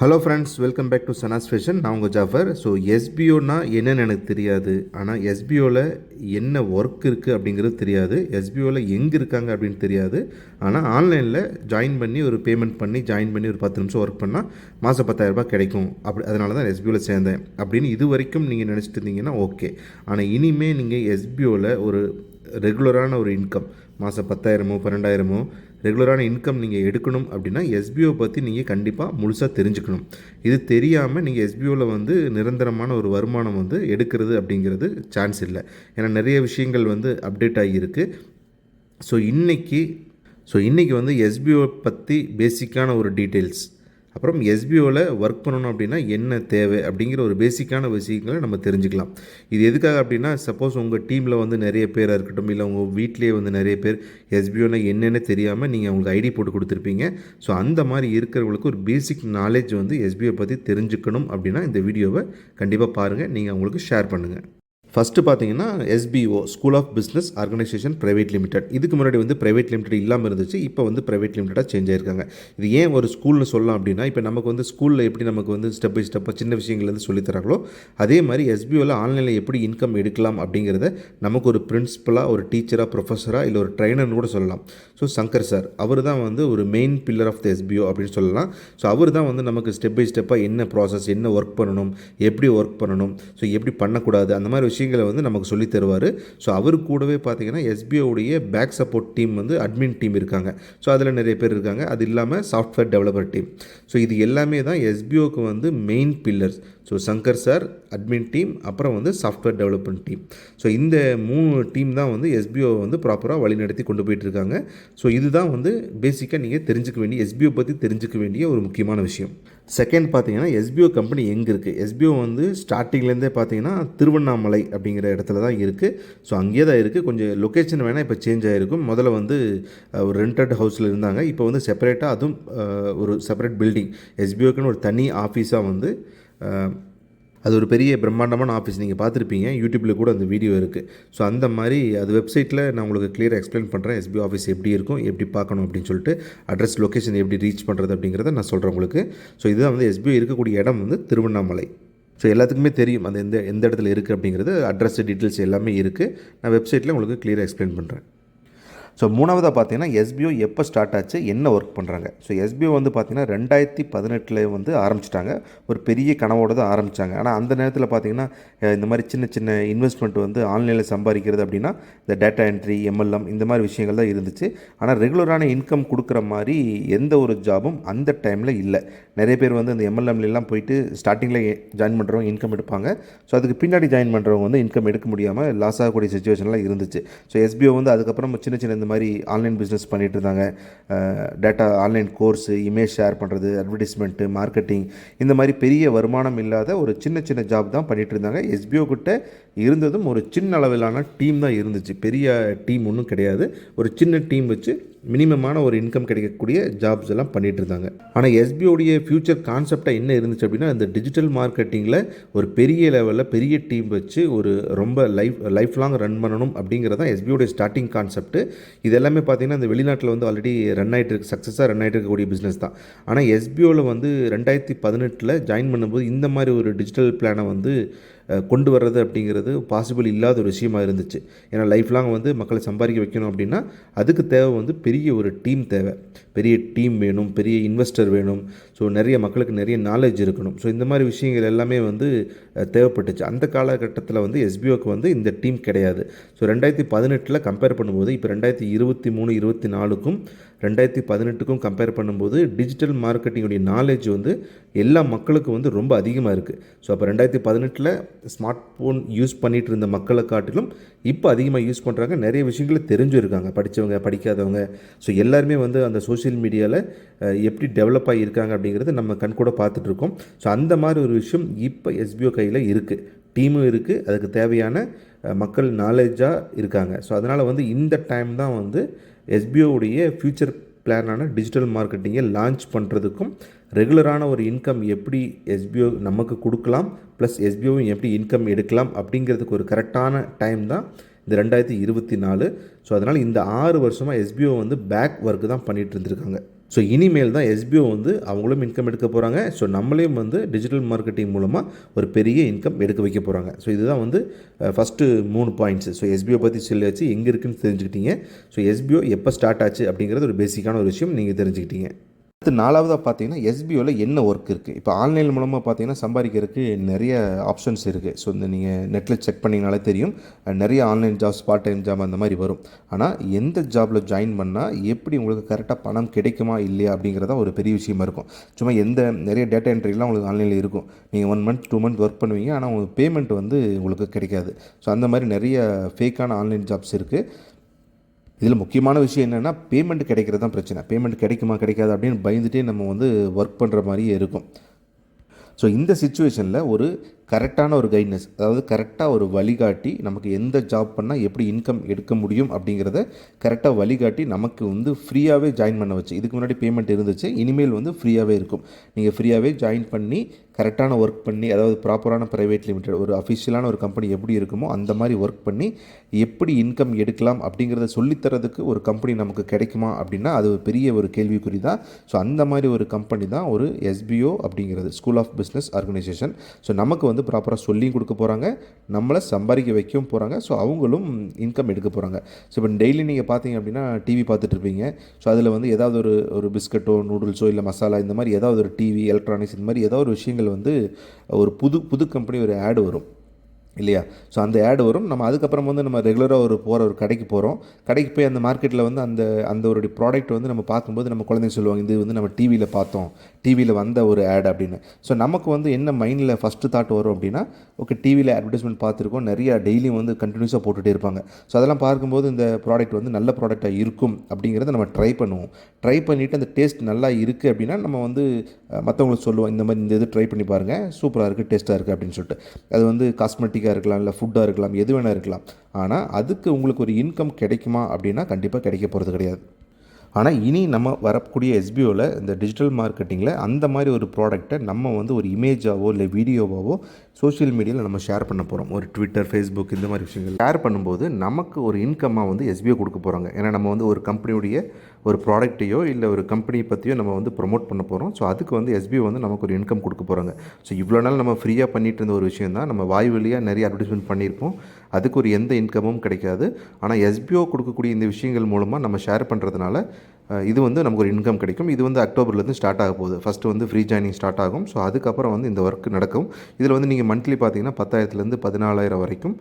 Hello friends welcome back to Sana's fashion நான் உங்கள் Jaffer so எஸ்பிஓனா என்னன்னு எனக்கு தெரியாது. ஆனால் எஸ்பிஓவில் என்ன ஒர்க் இருக்குது அப்படிங்கிறது தெரியாது. எஸ்பிஓவில் எங்கே இருக்காங்க அப்படின்னு தெரியாது. ஆனால் ஆன்லைனில் ஜாயின் பண்ணி ஒரு பேமெண்ட் பண்ணி ஜாயின் பண்ணி ஒரு பத்து நிமிஷம் ஒர்க் பண்ணால் மாதம் பத்தாயிரரூபா கிடைக்கும். அப்படி அதனால தான் எஸ்பிஓவில் சேர்ந்தேன். அப்படின்னு இது வரைக்கும் நீங்கள் நினச்சிட்டு இருந்தீங்கன்னா ஓகே ஆனால் இனிமேல் நீங்கள் எஸ்பிஓவில் ஒரு ரெகுலரான ஒரு இன்கம் மாதம் பத்தாயிரமோ பன்னெண்டாயிரமோ ரெகுலரான இன்கம் நீங்கள் எடுக்கணும் அப்படின்னா எஸ்பிஓ பற்றி நீங்கள் கண்டிப்பாக முழுசாக தெரிஞ்சுக்கணும். இது தெரியாமல் நீங்கள் எஸ்பிஓவில் வந்து நிரந்தரமான ஒரு வருமானம் வந்து எடுக்கிறது அப்படிங்கிறது சான்ஸ் இல்லை. ஏன்னா நிறைய விஷயங்கள் வந்து அப்டேட் ஆகியிருக்கு. ஸோ இன்றைக்கி ஸோ இன்றைக்கி வந்து எஸ்பிஓ பற்றி பேசிக்கான ஒரு டீட்டெயில்ஸ் அப்புறம் எஸ்பிஓவில் ஒர்க் பண்ணணும் அப்படின்னா என்ன தேவை அப்படிங்கிற ஒரு பேசிக்கான விஷயங்களை நம்ம தெரிஞ்சுக்கலாம். இது எதுக்காக அப்படின்னா சப்போஸ் உங்கள் டீமில் வந்து நிறைய பேராக இருக்கட்டும் இல்லை உங்கள் வீட்டிலே வந்து நிறைய பேர் எஸ்பிஓனா என்னென்னு தெரியாமல் நீங்கள் அவங்களுக்கு ஐடி போட்டு கொடுத்துருப்பீங்க. ஸோ அந்த மாதிரி இருக்கிறவங்களுக்கு ஒரு பேசிக் நாலேஜ் வந்து எஸ்பிஓ பற்றி தெரிஞ்சுக்கணும் அப்படின்னா இந்த வீடியோவை கண்டிப்பாக பாருங்கள் நீங்கள் அவங்களுக்கு ஷேர் பண்ணுங்கள் ஃபஸ்ட்டு பார்த்தீங்கன்னா SBO school of business organisation private limited இதுக்கு முன்னாடி வந்து ப்ரைவேட் லிமிடெட் இல்லாமல் இருந்துச்சு இப்போ வந்து ப்ரைவேட் லிமிட்டடாக சேஞ்ச் ஆயிருக்காங்க. இது ஏன் ஒரு ஸ்கூல்னு சொல்லலாம் அப்படின்னா இப்போ நமக்கு வந்து ஸ்கூலில் எப்படி நமக்கு வந்து ஸ்டெப் பை ஸ்டெப்பாக சின்ன விஷயங்கள்லேருந்து சொல்லித் தராங்களோ அதே மாதிரி எஸ்பிஓவில் ஆன்லைனில் எப்படி இன்கம் எடுக்கலாம் அப்படிங்கிறத நமக்கு ஒரு பிரின்ஸிபலாக ஒரு டீச்சராக ப்ரொஃபஸராக இல்லை ஒரு ட்ரைனர்னு கூட சொல்லலாம். ஸோ சங்கர் சார் அவர் தான் வந்து ஒரு main pillar of the SBO அப்படின்னு சொல்லலாம். ஸோ அவர் தான் வந்து நமக்கு ஸ்டெப் பை ஸ்டெப்பாக என்ன ப்ராசஸ் என்ன ஒர்க் பண்ணணும் எப்படி ஒர்க் பண்ணணும் ஸோ எப்படி பண்ணக்கூடாது அந்த மாதிரி விஷயம் விஷயங்களை வந்து நமக்கு சொல்லி தருவார். ஸோ அவர் கூடவே பார்த்தீங்கன்னா எஸ்பிஓடைய பேக் சப்போர்ட் டீம் வந்து அட்மின் டீம் இருக்காங்க. ஸோ அதில் நிறைய பேர் இருக்காங்க. அது இல்லாமல் சாஃப்ட்வேர் டெவலப்பர் டீம் ஸோ இது எல்லாமே தான் எஸ்பிஓக்கு வந்து main pillars so Shankar sir admin team அப்புறம் வந்து சாஃப்ட்வேர் டெவலப்மெண்ட் டீம் ஸோ இந்த மூணு டீம் தான் வந்து எஸ்பிஓ வந்து ப்ராப்பராக வழிநடத்தி கொண்டு போயிட்டுருக்காங்க. ஸோ இதுதான் வந்து பேசிக்காக நீங்கள் தெரிஞ்சுக்க வேண்டிய எஸ்பிஓ பற்றி தெரிஞ்சுக்க வேண்டிய ஒரு முக்கியமான விஷயம். செகண்ட் பார்த்தீங்கன்னா எஸ்பிஓ கம்பெனி எங்கே இருக்குது எஸ்பிஓ வந்து ஸ்டார்டிங்லேருந்தே பார்த்தீங்கன்னா திருவண்ணாமலை அப்படிங்கிற இடத்துல தான் இருக்குது ஸோ அங்கேயே தான் இருக்குது கொஞ்சம் லொக்கேஷன் வேணால் இப்போ சேஞ்ச் ஆகிருக்கும் முதல்ல வந்து ஒரு ரெண்டட் ஹவுஸில் இருந்தாங்க. இப்போ வந்து செப்பரேட்டாக அதுவும் ஒரு செப்பரேட் பில்டிங் எஸ்பிஓக்குன்னு ஒரு தனி ஆஃபீஸாக வந்து அது ஒரு பெரிய பிரம்மாண்டமான ஆஃபீஸ் நீங்கள் பார்த்துருப்பீங்க. யூடியூப்பில் கூட அந்த வீடியோ இருக்குது ஸோ அந்த மாதிரி அது வெப்சைட்டில் நான் உங்களுக்கு கிளியராக எக்ஸ்பிளைன் பண்ணுறேன் எஸ்பி ஆஃபீஸ் எப்படி இருக்கும் எப்படி பார்க்கணும் அப்படின்னு சொல்லிட்டு அட்ரஸ் லொக்கேஷன் எப்படி ரீச் பண்ணுறது அப்படிங்கிறத நான் சொல்கிறேன் உங்களுக்கு. ஸோ இதுதான் வந்து எஸ்பிஐ இருக்கக்கூடிய இடம் வந்து திருவண்ணாமலை. ஸோ எல்லாத்துக்குமே தெரியும். அந்த எந்த எந்த இடத்துல இருக்குது அப்படிங்கிறது. அட்ரஸ் டீட்டெயில்ஸ் எல்லாமே இருக்குது நான் வெப்சைட்டில் உங்களுக்கு கிளியராக எக்ஸ்பிளைன் பண்ணுறேன் ஸோ மூணாவதாக பார்த்தீங்கன்னா எஸ்பிஓ எப்போ ஸ்டார்ட் ஆச்சு என்ன ஒர்க் பண்ணுறாங்க ஸோ எஸ்பிஓ வந்து பார்த்தீங்கன்னா ரெண்டாயிரத்தி பதினெட்டில் வந்து ஆரம்பிச்சிட்டாங்க. ஒரு பெரிய கனவோட தான் ஆரம்பித்தாங்க ஆனால் அந்த நேரத்தில் பார்த்தீங்கன்னா இந்த மாதிரி சின்ன சின்ன இன்வெஸ்ட்மெண்ட் வந்து ஆன்லைனில் சம்பாதிக்கிறது அப்படின்னா இந்த டேட்டா என்ட்ரி எம்எல்எம் இந்த மாதிரி விஷயங்கள் தான் இருந்துச்சு. ஆனால் ரெகுலரான இன்கம் கொடுக்குற மாதிரி எந்த ஒரு ஜாபும் அந்த டைமில் இல்லை. நிறைய பேர் வந்து இந்த எம்எல்எம்லாம் போயிட்டு ஸ்டார்டிங்கில் ஜாயின் பண்ணுறவங்க இன்கம் எடுப்பாங்க. ஸோ அதுக்கு பின்னாடி ஜாயின் பண்ணுறவங்க வந்து இன்கம் எடுக்க முடியாமல் லாஸ் ஆகக்கூடிய சுச்சுவேஷன்லாம் இருந்துச்சு. ஸோ எஸ்பிஓ வந்து அதுக்கப்புறம் சின்ன சின்ன இந்த மாதிரி ஆன்லைன் பிஸ்னஸ் பண்ணிட்டு இருந்தாங்க. Data online course image share பண்ணுறது அட்வர்டைஸ்மெண்ட்டு மார்க்கெட்டிங் இந்த மாதிரி பெரிய வருமானம் இல்லாத ஒரு சின்ன சின்ன ஜாப் தான் பண்ணிட்டு இருந்தாங்க. எஸ்பிஓ கிட்ட இருந்ததும் ஒரு சின்ன அளவிலான டீம் தான் இருந்துச்சு. பெரிய டீம் ஒன்றும் கிடையாது. ஒரு சின்ன டீம் வச்சு மினிமமான ஒரு இன்கம் கிடைக்கக்கூடிய ஜாப்ஸ் எல்லாம் பண்ணிட்டு இருந்தாங்க. ஆனால் எஸ்பிஓடைய ஃபியூச்சர் கான்செப்டாக என்ன இருந்துச்சு அப்படின்னா இந்த டிஜிட்டல் மார்க்கெட்டிங்கில் ஒரு பெரிய லெவலில் பெரிய டீம் வச்சு ஒரு ரொம்ப லைஃப் லைஃப் லாங் ரன் பண்ணணும் அப்படிங்கிறது தான் எஸ்பிஓடைய ஸ்டார்டிங் கான்செப்ட் இது எல்லாமே பார்த்தீங்கன்னா இந்த வெளிநாட்டில் வந்து ஆல்ரெடி ரன் ஆகிட்டு இருக்கு சக்ஸஸாக ரன் ஆகிட்டு இருக்கக்கூடிய பிஸ்னஸ் தான். ஆனால் எஸ்பிஓவில் வந்து ரெண்டாயிரத்தி பதினெட்டில் ஜாயின் பண்ணும்போது இந்த மாதிரி ஒரு டிஜிட்டல் பிளானை வந்து கொண்டு வர்றது அப்படிங்கிறது பாசிபிள் இல்லாத ஒரு விஷயமா இருந்துச்சு. ஏன்னா லைஃப் லாங் வந்து மக்களை சம்பாதிக்க வைக்கணும் அப்படின்னா அதுக்கு தேவை வந்து பெரிய ஒரு டீம் தேவை. பெரிய டீம் வேணும் பெரிய இன்வெஸ்டர் வேணும். ஸோ நிறைய மக்களுக்கு நிறைய நாலேஜ் இருக்கணும். ஸோ இந்த மாதிரி விஷயங்கள் எல்லாமே வந்து தேவைப்பட்டுச்சு. அந்த காலகட்டத்தில் வந்து எஸ்பிஓக்கு வந்து இந்த டீம் கிடையாது. ஸோ ரெண்டாயிரத்தி பதினெட்டில் கம்பேர் பண்ணும்போது இப்போ ரெண்டாயிரத்தி இருபத்தி மூணு இருபத்தி நாலுக்கும் ரெண்டாயிரத்தி பதினெட்டுக்கும் கம்பேர் பண்ணும்போது டிஜிட்டல் மார்க்கெட்டிங்குடைய நாலேஜ் வந்து எல்லா மக்களுக்கும் வந்து ரொம்ப அதிகமாக இருக்குது ஸோ அப்போ ரெண்டாயிரத்தி பதினெட்டில் ஸ்மார்ட் ஃபோன் யூஸ் பண்ணிகிட்டு இருந்த மக்களை காட்டிலும் இப்போ அதிகமாக யூஸ் பண்ணுறாங்க நிறைய விஷயங்களை தெரிஞ்சுருக்காங்க. படித்தவங்க படிக்காதவங்க. ஸோ எல்லாருமே வந்து அந்த சோஷியல் மீடியாவில் எப்படி டெவலப் ஆகியிருக்காங்க அப்படிங்கிறது நம்ம கண்கூட பார்த்துட்ருக்கோம் ஸோ அந்த மாதிரி ஒரு விஷயம் இப்போ எஸ்பிஓ கையில் இருக்குது டீமும் இருக்குது அதுக்கு தேவையான மக்கள் நாலேஜாக இருக்காங்க. ஸோ அதனால் வந்து இந்த டைம் தான் வந்து எஸ்பிஓவுடைய ஃப்யூச்சர் பிளானான டிஜிட்டல் மார்க்கெட்டிங்கை லான்ச் பண்ணுறதுக்கும் ரெகுலரான ஒரு இன்கம் எப்படி எஸ்பிஓ நமக்கு கொடுக்கலாம் ப்ளஸ் எஸ்பிஓவும் எப்படி இன்கம் எடுக்கலாம் அப்படிங்கிறதுக்கு ஒரு கரெக்டான டைம் தான் இந்த ரெண்டாயிரத்தி இருபத்தி நாலு. ஸோ அதனால் இந்த ஆறு வருஷமாக எஸ்பிஓ வந்து பேக் ஒர்க்கு தான் பண்ணிகிட்டு இருந்திருக்காங்க. ஸோ இனிமேல் தான் எஸ்பிஓ வந்து அவங்களும் இன்கம் எடுக்க போகிறாங்க ஸோ நம்மளையும் வந்து டிஜிட்டல் மார்க்கெட்டிங் மூலமாக ஒரு பெரிய இன்கம் எடுக்க வைக்க போகிறாங்க ஸோ இதுதான் வந்து ஃபஸ்ட்டு மூணு பாயிண்ட்ஸ் ஸோ எஸ்பிஓ பற்றி சொல்லியாச்சு. எங்கே இருக்குன்னு தெரிஞ்சுக்கிட்டீங்க. ஸோ எஸ்பிஓ எப்போ ஸ்டார்ட் ஆச்சு அப்படிங்கிறது ஒரு பேசிக்கான ஒரு விஷயம் நீங்கள் தெரிஞ்சுக்கிட்டீங்க. அடுத்து நாலாவதாக பார்த்தீங்கன்னா எஸ்பிஓவில் என்ன ஒர்க் இருக்குது இப்போ ஆன்லைன் மூலமாக பார்த்தீங்கன்னா சம்பாதிக்கிறதுக்கு நிறைய ஆப்ஷன்ஸ் இருக்குது ஸோ இந்த நீங்கள் நெட்டில் செக் பண்ணிங்கனாலே தெரியும். நிறைய online jobs part time job அந்த மாதிரி வரும். ஆனால் எந்த ஜாபில் ஜாயின் பண்ணால் எப்படி உங்களுக்கு கரெக்டாக பணம் கிடைக்குமா இல்லையா அப்படிங்கிறத ஒரு பெரிய விஷயமா இருக்கும். சும்மா எந்த நிறைய டேட்டா என்ட்ரிலாம் உங்களுக்கு ஆன்லைனில் இருக்கும். நீங்கள் one month two month work பண்ணுவீங்க. ஆனால் உங்களுக்கு பேமெண்ட் வந்து உங்களுக்கு கிடைக்காது. ஸோ அந்த மாதிரி நிறைய ஃபேக்கான ஆன்லைன் ஜாப்ஸ் இருக்குது இதில் முக்கியமான விஷயம் என்னென்னா பேமெண்ட் கிடைக்கிறது தான் பிரச்சனை. பேமெண்ட் கிடைக்குமா கிடைக்காது அப்படின்னு பயந்துட்டே நம்ம வந்து ஒர்க் பண்ணுற மாதிரியே இருக்கும். ஸோ இந்த சுச்சுவேஷனில் ஒரு கரெக்டான ஒரு கைட்னஸ் அதாவது கரெக்டாக ஒரு வழிகாட்டி நமக்கு எந்த ஜாப் பண்ணால் எப்படி இன்கம் எடுக்க முடியும் அப்படிங்கிறத கரெக்டாக வழிகாட்டி நமக்கு வந்து ஃப்ரீயாகவே ஜாயின் பண்ண வச்சு இதுக்கு முன்னாடி பேமெண்ட் இருந்துச்சு இனிமேல் வந்து ஃப்ரீயாகவே இருக்கும். நீங்கள் ஃப்ரீயாகவே ஜாயின் பண்ணி கரெக்டான ஒர்க் பண்ணி அதாவது ப்ராப்பரான ப்ரைவேட் லிமிடெட் ஒரு அஃபிஷியலான ஒரு கம்பெனி எப்படி இருக்குமோ அந்த மாதிரி ஒர்க் பண்ணி எப்படி இன்கம் எடுக்கலாம் அப்படிங்கிறத சொல்லித்தரதுக்கு ஒரு கம்பெனி நமக்கு கிடைக்குமா அப்படின்னா அது ஒரு பெரிய ஒரு கேள்விக்குறி தான். ஸோ அந்த மாதிரி ஒரு கம்பெனி தான் ஒரு எஸ்பிஓ அப்படிங்கிறது school of business organisation so நமக்கு வந்து ப்ராப்பராக சொல்லியும் கொடுக்க போகிறாங்க நம்மளை சம்பாதிக்க வைக்கவும் போகிறாங்க ஸோ அவங்களும் இன்கம் எடுக்க போகிறாங்க ஸோ இப்போ டெய்லி நீங்கள் பார்த்தீங்க அப்படின்னா டிவி பார்த்துட்டு இருப்பீங்க. ஸோ அதில் வந்து ஏதாவது ஒரு ஒரு பிஸ்கட்டோ நூடுல்ஸோ இல்லை மசாலா இந்த மாதிரி ஏதாவது ஒரு டிவி எலக்ட்ரானிக்ஸ் இந்த மாதிரி ஏதாவது ஒரு விஷயங்கள் வந்து ஒரு புது புது கம்பெனி ஒரு ஆடு வரும். இல்லையா? ஸோ அந்த ஆடு வரும். நம்ம அதுக்கப்புறம் வந்து நம்ம ரெகுலராக ஒரு போகிற ஒரு கடைக்கு போகிறோம் கடைக்கு போய் அந்த மார்க்கெட்டில் வந்து அந்த அந்த ஒரு ப்ராடக்ட் வந்து நம்ம பார்க்கும்போது நம்ம குழந்தைங்க சொல்லுவாங்க இது வந்து நம்ம டிவியில் பார்த்தோம். டிவியில் வந்த ஒரு ஆட் அப்படின்னு. ஸோ நமக்கு வந்து என்ன மைண்டில் ஃபஸ்ட்டு தாட் வரும் அப்படின்னா ஓகே டிவியில் அட்வர்டைஸ்மெண்ட் பார்த்துருக்கோம். நிறையா டெய்லியும் வந்து கண்டினியூஸாக போட்டுகிட்டே இருப்பாங்க. ஸோ அதெல்லாம் பார்க்கும்போது இந்த ப்ராடக்ட் வந்து நல்ல ப்ராடக்டாக இருக்கும் அப்படிங்கிறத நம்ம ட்ரை பண்ணுவோம். ட்ரை பண்ணிவிட்டு அந்த டேஸ்ட் நல்லா இருக்குது அப்படின்னா நம்ம வந்து மற்றவங்களுக்கு சொல்லுவோம் இந்த மாதிரி இந்த இது ட்ரை பண்ணி பாருங்கள் சூப்பராக இருக்குது டேஸ்ட்டாக இருக்குது அப்படின்னு சொல்லிட்டு. அது வந்து காஸ்மெட்டிக்காக இருக்கலாம் இல்லை ஃபுட்டாக இருக்கலாம் எது வேணால் இருக்கலாம். ஆனால் அதுக்கு உங்களுக்கு ஒரு இன்கம் கிடைக்குமா அப்படின்னா கண்டிப்பாக கிடைக்க போகிறது கிடையாது. ஆனால் இனி நம்ம வரக்கூடிய எஸ்பிஓவில் இந்த டிஜிட்டல் மார்க்கெட்டிங்கில் அந்த மாதிரி ஒரு ப்ராடக்ட்டை நம்ம வந்து ஒரு இமேஜாவோ இல்லை வீடியோவாவோ சோஷியல் மீடியாவில் நம்ம ஷேர் பண்ண போகிறோம் ஒரு ட்விட்டர் ஃபேஸ்புக் இந்த மாதிரி விஷயங்கள். ஷேர் பண்ணும்போது நமக்கு ஒரு இன்கம்மாக வந்து எஸ்பிஓ கொடுக்க போகிறாங்க ஏன்னா நம்ம வந்து ஒரு கம்பெனியுடைய ஒரு ப்ராடக்ட்டையோ இல்லை ஒரு கம்பெனி பற்றியோ நம்ம வந்து ப்ரொமோட் பண்ண போகிறோம் ஸோ அதுக்கு வந்து எஸ்பிஓ வந்து நமக்கு ஒரு இன்கம் கொடுக்க போகிறாங்க ஸோ இவ்வளோ நாள் நம்ம ஃப்ரீயாக பண்ணிட்டு இருந்த ஒரு விஷயம் தான். நம்ம வாய் வழியாக நிறைய அட்வர்டைஸ்மெண்ட் பண்ணியிருப்போம். அதுக்கு ஒரு எந்த இன்கமும் கிடைக்காது. ஆனால் எஸ்பிஓ கொடுக்கக்கூடிய இந்த விஷயங்கள் மூலமாக நம்ம ஷேர் பண்ணுறதுனால இது வந்து நமக்கு ஒரு இன்கம் கிடைக்கும். இது வந்து அக்டோபர்லேருந்து ஸ்டார்ட் ஆக போகுது. ஃபஸ்ட்டு வந்து ஃப்ரீ ஜாயினிங் ஸ்டார்ட் ஆகும். ஸோ அதுக்கப்புறம் வந்து இந்த ஒர்க் நடக்கும். இதில் வந்து நீங்கள் மந்த்லி பார்த்தீங்கன்னா பத்தாயிரத்துலேருந்து பதினாலாயிரம் வரைக்கும்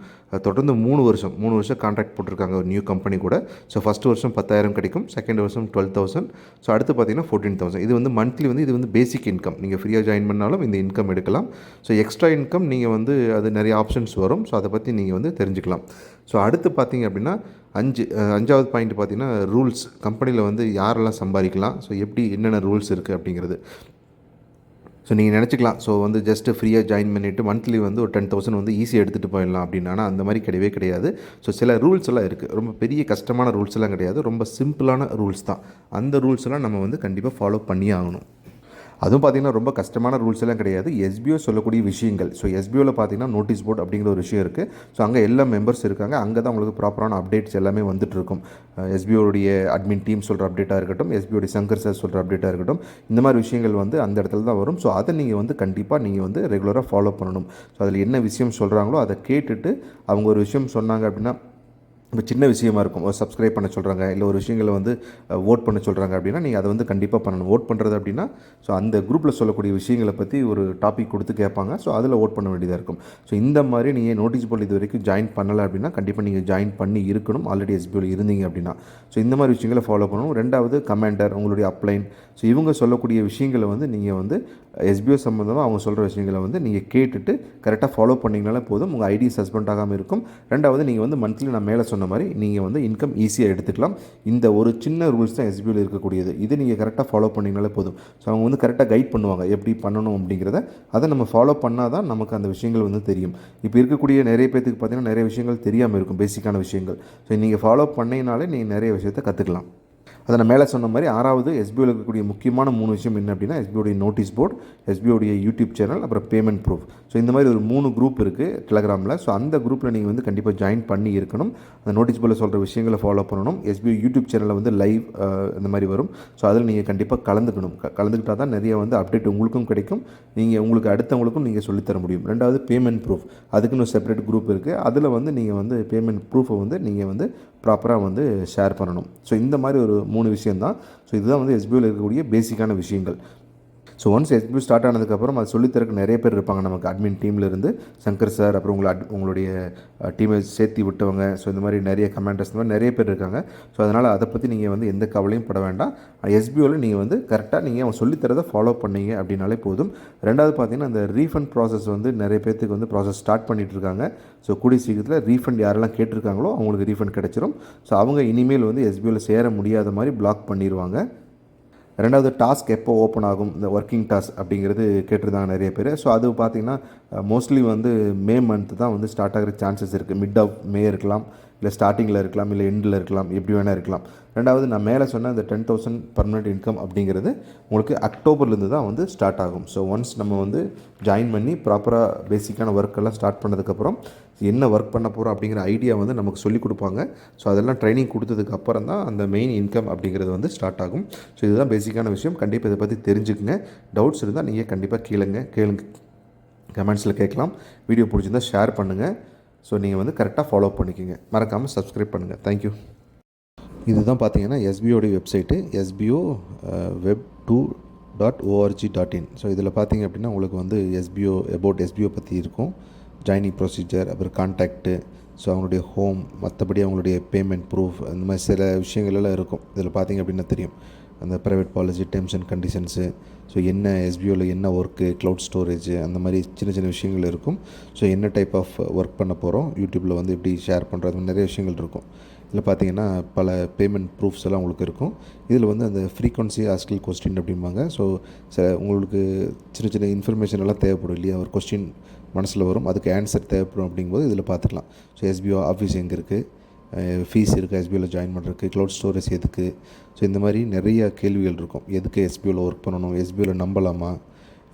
தொடர்ந்து மூணு வருஷம் மூணு வருஷம் கான்ட்ராக்ட் போட்டிருக்காங்க ஒரு நியூ கம்பெனி கூட. ஸோ ஃபஸ்ட் வருஷம் பத்தாயிரம் கிடைக்கும். செகண்ட் வருஷம் டுவெல் தௌசண்ட் ஸோ அடுத்து பார்த்தீங்கன்னா ஃபோர்டீன் தௌசண்ட் இது வந்து மந்த்லி வந்து இது வந்து பேசிக் இன்கம் நீங்கள் ஃப்ரீயாக ஜாயின் பண்ணாலும் இந்த இன்கம் எடுக்கலாம். ஸோ எக்ஸ்ட்ரா இன்கம் நீங்கள் வந்து அது நிறைய ஆப்ஷன்ஸ் வரும். ஸோ அதை பற்றி நீங்கள் வந்து தெரிஞ்சுக்கலாம். ஸோ அடுத்து பார்த்தீங்க அப்படின்னா அஞ்சு அஞ்சாவது பாயிண்ட் பார்த்தீங்கன்னா ரூல்ஸ் கம்பெனியில் வந்து யாரெல்லாம் சம்பாதிக்கலாம்? ஸோ எப்படி என்னென்ன ரூல்ஸ் இருக்குது அப்படிங்கிறது. ஸோ நீங்கள் நினச்சிக்கலாம். ஸோ வந்து ஜஸ்ட்டு ஃப்ரீயாக ஜாயின் பண்ணிவிட்டு மந்த்லி வந்து ஒரு டென் தௌசண்ட் வந்து ஈஸியாக எடுத்துகிட்டு போயிடலாம் அப்படின்னு. ஆனால் அந்த மாதிரி கிடையவே கிடையாது. ஸோ சில ரூல்ஸ் எல்லாம் இருக்குது ரொம்ப பெரிய கஷ்டமான ரூல்ஸ் எல்லாம் கிடையாது. ரொம்ப சிம்பிளான ரூல்ஸ் தான். அந்த ரூல்ஸ் எல்லாம் நம்ம வந்து கண்டிப்பாக ஃபாலோ பண்ணியே ஆகணும். அதுவும் பார்த்தீங்கன்னா ரொம்ப கஷ்டமான ரூல்ஸ் எல்லாம் கிடையாது. எஸ்பிஓ சொல்லக்கூடிய விஷயங்கள். ஸோ எஸ்பிஓவில் பார்த்தீங்கன்னா நோட்டீஸ் போர்ட் அப்படிங்கிற ஒரு விஷயம் இருக்குது ஸோ அங்கே எல்லா மெம்பர்ஸ் இருக்காங்க. அங்கே தான் உங்களுக்கு ப்ராப்பரான அப்டேட்ஸ் எல்லாமே வந்துட்டு இருக்கும். எஸ்பிஓடைய அட்மின் டீம் சொல்கிற அப்டேட்டாக இருக்கட்டும் எஸ்பிஓடைய சங்கர் சார் சொல்கிற அப்டேட்டாக இருக்கட்டும் இந்த மாதிரி விஷயங்கள் வந்து அந்த இடத்துல தான் வரும். ஸோ அதை நீங்கள் வந்து கண்டிப்பாக நீங்கள் வந்து ரெகுலராக ஃபாலோ பண்ணணும். ஸோ அதில் என்ன விஷயம் சொல்கிறாங்களோ அதை கேட்டுட்டு அவங்க ஒரு விஷயம் சொன்னாங்க அப்படின்னா இப்போ சின்ன விஷயமா இருக்கும். ஒரு சப்ஸ்கிரைப் பண்ண சொல்கிறாங்க இல்லை ஒரு விஷயங்களை வந்து ஓட் பண்ண சொல்கிறாங்க அப்படின்னா நீங்கள் அதை வந்து கண்டிப்பாக பண்ணணும். ஓட் பண்ணுறது அப்படின்னா ஸோ அந்த குரூப்பில் சொல்லக்கூடிய விஷயங்களை பற்றி ஒரு டாபிக் கொடுத்து கேட்பாங்க. ஸோ அதில் ஓட் பண்ண வேண்டியதாக இருக்கும். ஸோ இந்த மாதிரி நீங்கள் நோட்டீஸ் போர்டில் இது வரைக்கும் ஜாயின் பண்ணலை அப்படின்னா கண்டிப்பாக நீங்கள் ஜாயின் பண்ணி இருக்கணும். ஆல்ரெடி எஸ்பிஓவில் இருந்தீங்க அப்படின்னா. ஸோ இந்த மாதிரி விஷயங்களை ஃபாலோ பண்ணணும். ரெண்டாவது கமாண்டர் உங்களுடைய அப்ளைன் ஸோ இவங்க சொல்லக்கூடிய விஷயங்களை வந்து நீங்கள் வந்து எஸ்பிஓ சம்மந்தமாக அவங்க சொல்கிற விஷயங்களை வந்து நீங்கள் கேட்டுட்டு கரெக்டாக ஃபாலோ பண்ணிங்கனாலே போதும். உங்கள் ஐடி சஸ்பெண்ட் ஆகாமல் இருக்கும். ரெண்டாவது நீங்கள் வந்து மந்த்லி நான் மேலே சொன்ன மாதிரி நீங்கள் வந்து இன்கம் ஈஸியாக எடுத்துக்கலாம். இந்த ஒரு சின்ன ரூல்ஸ் தான் எஸ்பியூவில் இருக்கக்கூடியது. இது நீங்கள் கரெக்டாக ஃபாலோ பண்ணிங்கனாலே போதும். ஸோ அவங்க வந்து கரெக்டாக கைட் பண்ணுவாங்க. எப்படி பண்ணணும் அப்படிங்கிறத. அதை நம்ம ஃபாலோ பண்ணால் தான் நமக்கு அந்த விஷயங்கள் வந்து தெரியும். இப்போ இருக்கக்கூடிய நிறைய பேத்துக்கு பார்த்தீங்கன்னா நிறைய விஷயங்கள் தெரியாமல் இருக்கும். பேசிக்கான விஷயங்கள். ஸோ நீங்கள் ஃபாலோ பண்ணினாலே நீங்கள் நிறைய விஷயத்தை கற்றுக்கலாம் அதை நான் மேலே சொன்ன மாதிரி ஆறாவது எஸ்பிஓவில் இருக்கக்கூடிய முக்கியமான மூணு விஷயம் என்ன அப்படின்னா எஸ்பிஓடைய நோட்டீஸ் போர்டு எஸ்பிஓடைய யூடியூப் சேனல் அப்புறம் பேமெண்ட் ப்ரூஃப் ஸோ இந்த மாதிரி ஒரு மூணு குரூப் இருக்குது டெலகிராமில் ஸோ அந்த குரூப்பில் நீங்கள் வந்து கண்டிப்பாக ஜாயின் பண்ணி இருக்கணும். அந்த நோட்டீஸ் போர்டில் சொல்கிற விஷயங்களை ஃபாலோ பண்ணணும். எஸ்பிஐ யூடியூப் சேனலில் வந்து லைவ் இந்த மாதிரி வரும். ஸோ அதில் நீங்கள் கண்டிப்பாக கலந்துக்கணும். கலந்துக்கிட்டால் தான் நிறைய வந்து அப்டேட் உங்களுக்கும் கிடைக்கும். நீங்கள் உங்களுக்கு அடுத்தவங்களுக்கும் நீங்கள் சொல்லித்தர முடியும். ரெண்டாவது பேமெண்ட் ப்ரூஃப் அதுக்குன்னு செப்பரேட் குரூப் இருக்குது அதில் வந்து நீங்கள் வந்து பேமெண்ட் ப்ரூஃபை வந்து நீங்கள் வந்து ப்ராப்பராக வந்து ஷேர் பண்ணணும். ஸோ இந்த மாதிரி ஒரு மூணு விஷயம்தான். ஸோ இதுதான் வந்து எஸ்பிஐயில் இருக்கக்கூடிய பேசிக்கான விஷயங்கள். ஸோ ஒன்ஸ் எஸ்பியூ ஸ்டார்ட் ஆனதுக்கப்புறம் அது சொல்லித்தரக்கு நிறைய பேர் இருப்பாங்க. நமக்கு அட்மின் டீம்லேருந்து இருந்து சங்கர் சார் அப்புறம் உங்களை அட் உங்களுடைய டீமை சேர்த்து விட்டவங்க. ஸோ இந்த மாதிரி நிறைய கமாண்டர்ஸ் இந்த மாதிரி நிறைய பேர் இருக்காங்க. ஸோ அதனால் அதை பற்றி நீங்கள் வந்து எந்த கவலையும் பட வேண்டாம். எஸ்பிஓவில் நீங்கள் வந்து கரெக்டாக நீங்கள் அவன் சொல்லித்தரதை ஃபாலோ பண்ணீங்க அப்படின்னாலே போதும். ரெண்டாவது பார்த்தீங்கன்னா அந்த ரீஃபண்ட் ப்ராசஸ் வந்து நிறைய பேர்த்துக்கு வந்து ப்ராசஸ் ஸ்டார்ட் பண்ணிட்டு இருக்காங்க. ஸோ கூடிய சீக்கிரத்தில் ரீஃபண்ட் யாரெல்லாம் கேட்டிருக்காங்களோ அவங்களுக்கு ரீஃபண்ட் கிடச்சிரும். ஸோ அவங்க இனிமேல் வந்து எஸ்பிஓவில் சேர முடியாத மாதிரி பிளாக் பண்ணிடுவாங்க ரெண்டாவது டாஸ்க் எப்போ ஓப்பன் ஆகும்? இந்த ஒர்க்கிங் டாஸ்க் அப்படிங்கிறது கேட்டிருந்தாங்க நிறைய பேர். ஸோ அது பார்த்தீங்கன்னா மோஸ்ட்லி வந்து மே மந்த் தான் வந்து ஸ்டார்ட் ஆகிற சான்சஸ் இருக்குது மிட் ஆஃப் மே இருக்கலாம் இல்லை ஸ்டார்டிங்கில் இருக்கலாம் இல்லை எண்டில் இருக்கலாம் எப்படி வேணால் இருக்கலாம். ரெண்டாவது நான் மேலே சொன்ன இந்த டென் தௌசண்ட் பர்மனெண்ட் இன்கம் அப்படிங்கிறது உங்களுக்கு அக்டோபர்லேருந்து தான் வந்து ஸ்டார்ட் ஆகும். ஸோ ஒன்ஸ் நம்ம வந்து ஜாயின் பண்ணி ப்ராப்பராக பேசிக்கான ஒர்க்கெல்லாம் ஸ்டார்ட் பண்ணதுக்கப்புறம் என்ன ஒர்க் பண்ண போகிறோம் அப்படிங்கிற ஐடியா வந்து நமக்கு சொல்லிக் கொடுப்பாங்க. ஸோ அதெல்லாம் ட்ரைனிங் கொடுத்ததுக்கு அப்புறம் தான் அந்த மெயின் இன்கம் அப்படிங்கிறது வந்து ஸ்டார்ட் ஆகும். ஸோ இதுதான் பேசிக்கான விஷயம். கண்டிப்பாக இதை பற்றி தெரிஞ்சுக்குங்க. டவுட்ஸ் இருந்தால் நீங்கள் கண்டிப்பாக கேளுங்க. கேளுங்க. கமெண்ட்ஸில் கேட்கலாம். வீடியோ பிடிச்சிருந்தா ஷேர் பண்ணுங்கள் ஸோ நீங்கள் வந்து கரெக்டாக ஃபாலோ பண்ணிக்கோங்க. மறக்காமல் சப்ஸ்கிரைப் பண்ணுங்கள் தேங்க்யூ இதுதான் பார்த்தீங்கன்னா எஸ்பிஓடைய website SBO web two dot ORG dot in so இதில் பார்த்தீங்க அப்படின்னா உங்களுக்கு வந்து எஸ்பிஓ அபவுட் எஸ்பிஓ பற்றி இருக்கும். ஜாயினிங் ப்ரொசீஜர் அப்புறம் கான்டாக்ட்டு ஸோ அவங்களுடைய ஹோம் மற்றபடி அவங்களுடைய பேமெண்ட் ப்ரூஃப் அந்த மாதிரி சில விஷயங்கள் எல்லாம் இருக்கும். இதில் பார்த்தீங்க அப்படின்னா தெரியும். அந்த private policy terms and conditions so என்ன எஸ்பிஓவில் என்ன ஒர்க்கு க்ளவுட் ஸ்டோரேஜ் அந்த மாதிரி சின்ன சின்ன விஷயங்கள் இருக்கும். ஸோ என்ன டைப் ஆஃப் ஒர்க் பண்ண போகிறோம் யூடியூப்பில் வந்து எப்படி ஷேர் பண்ணுறது நிறைய விஷயங்கள் இருக்கும். இதில் பார்த்தீங்கன்னா பல பேமெண்ட் ப்ரூஃப்ஸ் எல்லாம் உங்களுக்கு இருக்கும். இதில் வந்து அந்த ஃப்ரீக்வன்சி ஆஸ்கில் கொஸ்டின் அப்படிம்பாங்க. ஸோ சில உங்களுக்கு சின்ன சின்ன இன்ஃபர்மேஷன் எல்லாம் தேவைப்படும் இல்லையா? ஒரு கொஸ்டின் மனசில் வரும். அதுக்கு ஆன்சர் தேவைப்படும் அப்படிங்கும்போது இதில் பார்த்துக்கலாம். ஸோ எஸ்பிஓ ஆஃபீஸ் எங்கே இருக்குது ஃபீஸ் இருக்குது எஸ்பிஓவில் ஜாயின் பண்ணுறதுக்கு க்ளவுட் ஸ்டோரேஜ் எதுக்கு? ஸோ இந்த மாதிரி நிறைய கேள்விகள் இருக்கும். எதுக்கு எஸ்பிஓவில் ஒர்க் பண்ணணும்? எஸ்பிஓவில் நம்பலாமா?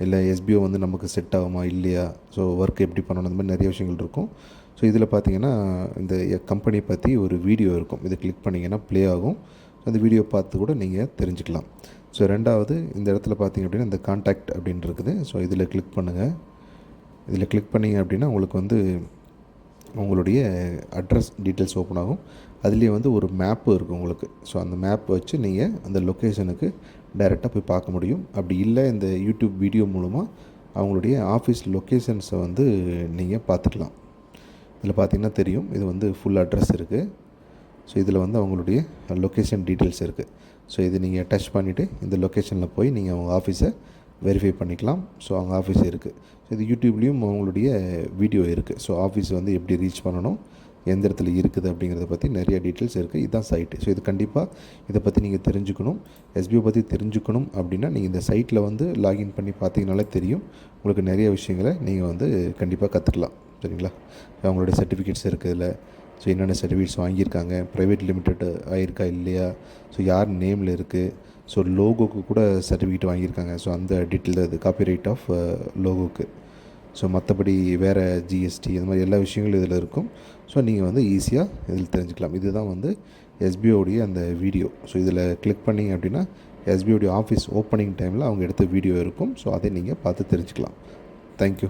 இல்லை எஸ்பிஓ வந்து நமக்கு செட் ஆகுமா? இல்லையா? ஸோ ஒர்க் எப்படி பண்ணணும்? அந்த மாதிரி நிறைய விஷயங்கள் இருக்கும். ஸோ இதில் பார்த்தீங்கன்னா இந்த கம்பெனியை பற்றி ஒரு வீடியோ இருக்கும். இதை கிளிக் பண்ணிங்கன்னா ப்ளே ஆகும். அந்த வீடியோ பார்த்து கூட நீங்கள் தெரிஞ்சுக்கலாம். ஸோ ரெண்டாவது இந்த இடத்துல பார்த்தீங்க அப்படின்னா இந்த கான்டாக்ட் அப்படின்னு இருக்குது. ஸோ இதில் கிளிக் பண்ணுங்கள் இதில் கிளிக் பண்ணிங்க அப்படின்னா உங்களுக்கு வந்து உங்களுடைய அட்ரஸ் டீட்டெயில்ஸ் ஓப்பன் ஆகும். அதுலேயே வந்து ஒரு மேப்பு இருக்கும் உங்களுக்கு. ஸோ அந்த மேப் வச்சு நீங்கள் அந்த லொக்கேஷனுக்கு டைரெக்டாக போய் பார்க்க முடியும். அப்படி இல்லை இந்த யூடியூப் வீடியோ மூலமாக அவங்களுடைய ஆஃபீஸ் லொக்கேஷன்ஸை வந்து நீங்கள் பார்த்துக்கலாம். இதில் பார்த்தீங்கன்னா தெரியும். இது வந்து ஃபுல் அட்ரஸ் இருக்குது ஸோ இதில் வந்து அவங்களுடைய லொக்கேஷன் டீட்டெயில்ஸ் இருக்குது ஸோ இது நீங்கள் டச் பண்ணிவிட்டு இந்த லொக்கேஷனில் போய் நீங்கள் அவங்க ஆஃபீஸை வெரிஃபை பண்ணிக்கலாம். ஸோ அங்கே ஆஃபீஸ் இருக்குது ஸோ இது யூடியூப்லேயும் அவங்களுடைய வீடியோ இருக்குது ஸோ ஆஃபீஸ் வந்து எப்படி ரீச் பண்ணணும் எந்த இடத்துல இருக்குது அப்படிங்கிறத பற்றி நிறைய டீட்டெயில்ஸ் இருக்குது இதுதான் சைட்டு ஸோ இது கண்டிப்பாக இதை பற்றி நீங்கள் தெரிஞ்சுக்கணும். எஸ்பிஓ பற்றி தெரிஞ்சுக்கணும் அப்படின்னா நீங்கள் இந்த சைட்டில் வந்து லாகின் பண்ணி பார்த்தீங்கனாலே தெரியும். உங்களுக்கு நிறைய விஷயங்களை நீங்கள் வந்து கண்டிப்பாக கற்றுக்கலாம் சரிங்களா? அவங்களுடைய சர்டிஃபிகேட்ஸ் இருக்குது இதில் ஸோ என்னென்ன சர்டிஃபிகேட்ஸ் வாங்கியிருக்காங்க? ப்ரைவேட் லிமிடெட் ஆயிருக்கா இல்லையா? ஸோ யார் நேமில் இருக்குது ஸோ லோகோக்கு கூட சர்டிஃபிகேட் வாங்கியிருக்காங்க. ஸோ அந்த டீட்டெயில் அது காப்பிரைட் ஆஃப் லோகோக்கு ஸோ மற்றபடி வேறு ஜிஎஸ்டி இந்த மாதிரி எல்லா விஷயங்களும் இதில் இருக்கும். ஸோ நீங்கள் வந்து ஈஸியாக இதில் தெரிஞ்சுக்கலாம். இதுதான் வந்து எஸ்பிஓடைய அந்த வீடியோ ஸோ இதில் கிளிக் பண்ணிங்க அப்படின்னா எஸ்பிஓடைய ஆஃபீஸ் ஓப்பனிங் டைமில் அவங்க எடுத்த வீடியோ இருக்கும். ஸோ அதை நீங்கள் பார்த்து தெரிஞ்சுக்கலாம். தேங்க்யூ